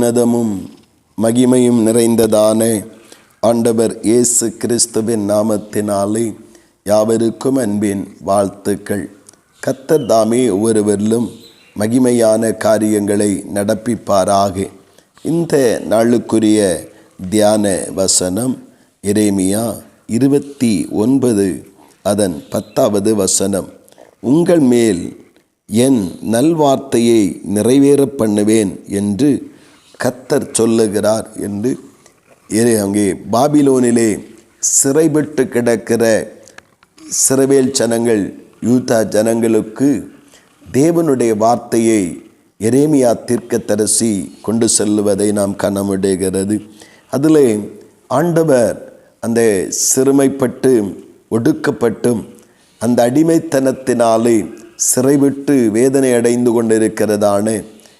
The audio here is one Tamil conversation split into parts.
உன்னதமும் மகிமையும் நிறைந்ததான. ஆண்டவர் இயேசு கிறிஸ்துவின் நாமத்தினாலே யாவருக்கும் அன்பின் வாழ்த்துக்கள். கத்தர் தாமே ஒவ்வொருவரிலும் மகிமையான காரியங்களை நடப்பிப்பாராக. இந்த நாளுக்குரிய தியான வசனம் எரேமியா இருபத்தி ஒன்பது அதன் பத்தாவது வசனம். உங்கள் மேல் என் நல்வார்த்தையை நிறைவேற பண்ணுவேன் என்று கத்தர் சொல்லுகிறார் என்று அங்கே பாபிலோனிலே சிறைபட்டு கிடக்கிற சிறவேல் ஜனங்கள் யூதா ஜனங்களுக்கு தேவனுடைய வார்த்தையை எரேமியா தீர்க்கத்தரசி கொண்டு செல்லுவதை நாம் காண முடிகிறது ஆண்டவர் அந்த சிறுமைப்பட்டு ஒடுக்கப்பட்டும் அந்த அடிமைத்தனத்தினாலே சிறைவிட்டு வேதனை அடைந்து கொண்டிருக்கிறதான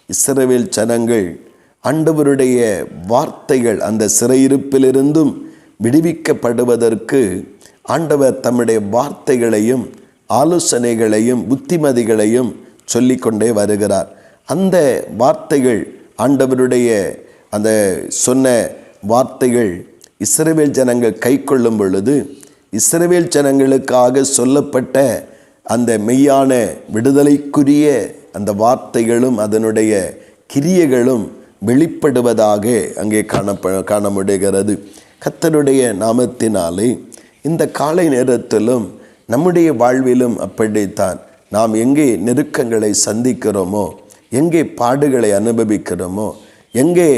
இஸ்ரவேல் ஜனங்கள் ஆண்டவருடைய வார்த்தைகள் அந்த சிறையிருப்பிலிருந்தும் விடுவிக்கப்படுவதற்கு ஆண்டவர் தம்முடைய வார்த்தைகளையும் ஆலோசனைகளையும் புத்திமதிகளையும் சொல்லிக்கொண்டே வருகிறார். அந்த வார்த்தைகள் ஆண்டவருடைய அந்த சொன்ன வார்த்தைகள் இஸ்ரவேல் ஜனங்கள் கை கொள்ளும் பொழுது இஸ்ரவேல் ஜனங்களுக்காக சொல்லப்பட்ட அந்த மெய்யான விடுதலைக்குரிய அந்த வார்த்தைகளும் அதனுடைய கிரியைகளும் வெளிப்படுவதாக அங்கே காணப்ப காண முடிகிறது கத்தருடைய நாமத்தினாலே இந்த காலை நேரத்திலும் நம்முடைய வாழ்விலும் அப்படித்தான். நாம் எங்கே நெருக்கங்களை சந்திக்கிறோமோ எங்கே பாடுகளை அனுபவிக்கிறோமோ எங்கே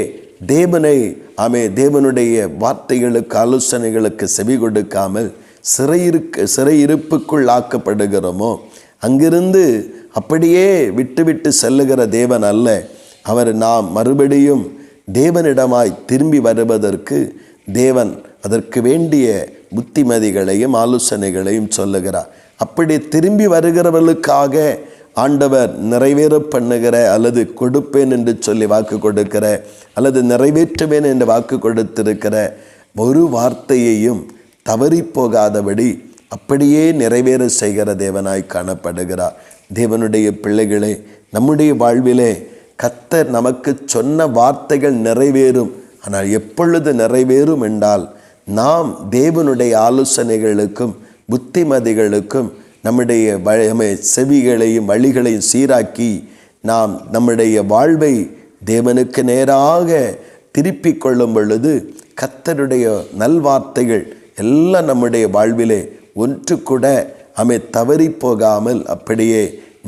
தேவனை ஆமே தேவனுடைய வார்த்தைகளுக்கு ஆலோசனைகளுக்கு செவி கொடுக்காமல் சிறையிருக்க சிறையிருப்புக்குள் ஆக்கப்படுகிறோமோ அங்கிருந்து அப்படியே விட்டுவிட்டு செல்லுகிற தேவன் அல்ல. அவர் நாம் மறுபடியும் தேவனிடமாய் திரும்பி வருவதற்கு தேவன் அதற்கு வேண்டிய புத்திமதிகளையும் ஆலோசனைகளையும் சொல்லுகிறார். அப்படி திரும்பி வருகிறவர்களுக்காக ஆண்டவர் நிறைவேற பண்ணுகிற அல்லது கொடுப்பேன் என்று சொல்லி வாக்கு கொடுக்கிற அல்லது நிறைவேற்றுவேன் என்று வாக்கு கொடுத்திருக்கிற ஒரு வார்த்தையையும் தவறி போகாதபடி அப்படியே நிறைவேற செய்கிற தேவனாய் காணப்படுகிறார். தேவனுடைய பிள்ளைகளே நம்முடைய வாழ்விலே கத்தர் நமக்கு சொன்ன வார்த்தைகள் நிறைவேறும். ஆனால் எப்பொழுது நிறைவேறும் என்றால் நாம் தேவனுடைய ஆலோசனைகளுக்கும் புத்திமதிகளுக்கும் நம்முடைய வ- நம்ம செவிகளையும் வழிகளையும் சீராக்கி நாம் நம்முடைய வாழ்வை தேவனுக்கு நேராக திருப்பிக் கொள்ளும் பொழுது கத்தருடைய நல்வார்த்தைகள் எல்லாம் நம்முடைய வாழ்விலே ஒன்று கூட அமை தவறி போகாமல் அப்படியே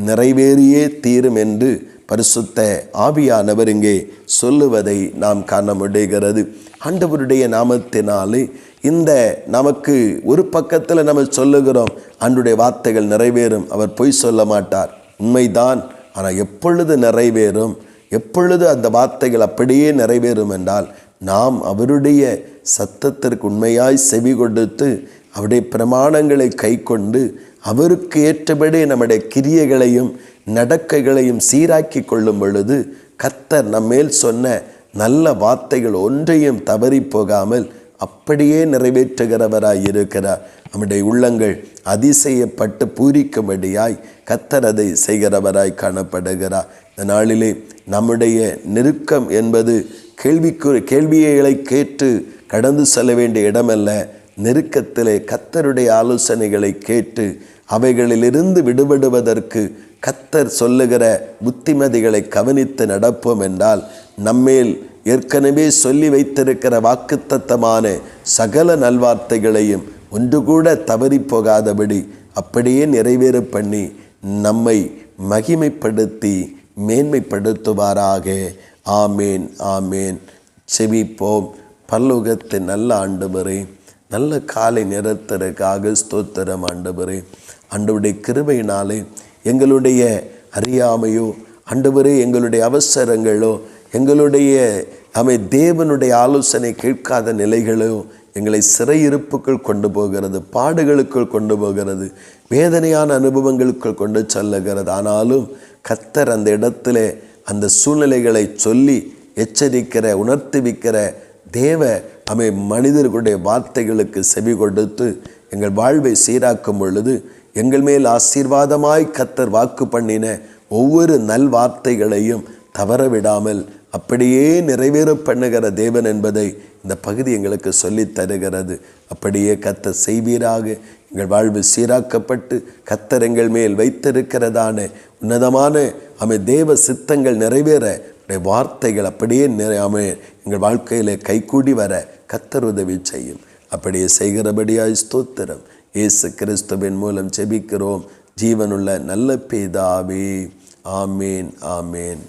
நிறைவேறியே தீரும் என்று பரிசுத்த ஆவியானவர் இங்கே சொல்லுவதை நாம் காண முடிகிறது. ஆண்டவருடைய நாமத்தினாலே இந்த நமக்கு ஒரு பக்கத்தில் நம்ம சொல்லுகிறோம். அன்றுடைய வார்த்தைகள் நிறைவேறும். அவர் பொய் சொல்ல மாட்டார். உண்மைதான். ஆனால் எப்பொழுது நிறைவேறும்? எப்பொழுது அந்த வார்த்தைகள் அப்படியே நிறைவேறும் என்றால் நாம் அவருடைய சத்தத்திற்கு உண்மையாய் செவி கொடுத்து அவருடைய பிரமாணங்களை கைக்கொண்டு அவருக்கு ஏற்றபடி நம்முடைய கிரியைகளையும் நடக்கைகளையும் சீராக்கி கொள்ளும் பொழுது கத்தர் நம்மேல் சொன்ன நல்ல வார்த்தைகள் ஒன்றையும் தவறி போகாமல் அப்படியே நிறைவேற்றுகிறவராய் இருக்கிறார். நம்முடைய உள்ளங்கள் அதிசயப்பட்டு பூரிக்கும்படியாய் கத்தர் அதை செய்கிறவராய் காணப்படுகிறார். இந்த நாளிலே நம்முடைய நெருக்கம் என்பது கேள்விக்கு கேள்விகளை கேட்டு கடந்து செல்ல வேண்டிய இடமல்ல. நெருக்கத்திலே கத்தருடைய ஆலோசனைகளை கேட்டு அவைகளிலிருந்து விடுபடுவதற்கு கத்தர் சொல்லுகிற புத்திமதிகளை கவனித்து நடப்போம் என்றால் நம்மேல் ஏற்கனவே சொல்லி வைத்திருக்கிற வாக்குத்தத்தமான சகல நல்வார்த்தைகளையும் ஒன்று கூட தவறி போகாதபடி அப்படியே நிறைவேறு பண்ணி நம்மை மகிமைப்படுத்தி மேன்மைப்படுத்துவாராக. ஆமேன் ஆமேன். செவிப்போம் பல்லுகத்தின் நல்ல ஆண்டு வரை. நல்ல காலை நிறத்திற்காக ஸ்தோத்திரம் ஆண்டவரே. ஆண்டவருடைய கிருபையினாலே எங்களுடைய அறியாமையோ ஆண்டவரே எங்களுடைய அவசரங்களோ எங்களுடைய அவை தேவனுடைய ஆலோசனை கேட்காத நிலைகளோ எங்களை சிறையிருப்புக்குள் கொண்டு போகிறது பாடுகளுக்குள் கொண்டு போகிறது வேதனையான அனுபவங்களுக்குள் கொண்டு செல்லுகிறது. ஆனாலும் கத்தர் அந்த இடத்துல அந்த சூழ்நிலைகளை சொல்லி எச்சரிக்கிற உணர்த்துவிக்கிற தேவ அமை மனிதர்களுடைய வார்த்தைகளுக்கு செவி கொடுத்து எங்கள் வாழ்வை சீராக்கும் பொழுது எங்கள் மேல் ஆசீர்வாதமாய் கத்தர் வாக்கு பண்ணின ஒவ்வொரு நல் வார்த்தைகளையும் தவற விடாமல் அப்படியே நிறைவேற பண்ணுகிற தேவன் என்பதை இந்த பகுதி எங்களுக்கு சொல்லித் தருகிறது. அப்படியே கத்த செய்வீராக. எங்கள் வாழ்வு சீராக்கப்பட்டு கத்தர் எங்கள் மேல் வைத்திருக்கிறதான உன்னதமான அமை தேவ சித்தங்கள் நிறைவேற உடைய வார்த்தைகள் அப்படியே நிறை அமை எங்கள் வாழ்க்கையில் கைகூடி வர கத்தர் உதவி செய்யும். அப்படியே செய்கிறபடியாய் ஸ்தோத்திரம். இயேசு கிறிஸ்துவின் மூலம் செபிக்கிறோம் ஜீவனுள்ள நல்ல பிதாவே. ஆமேன் ஆமேன்.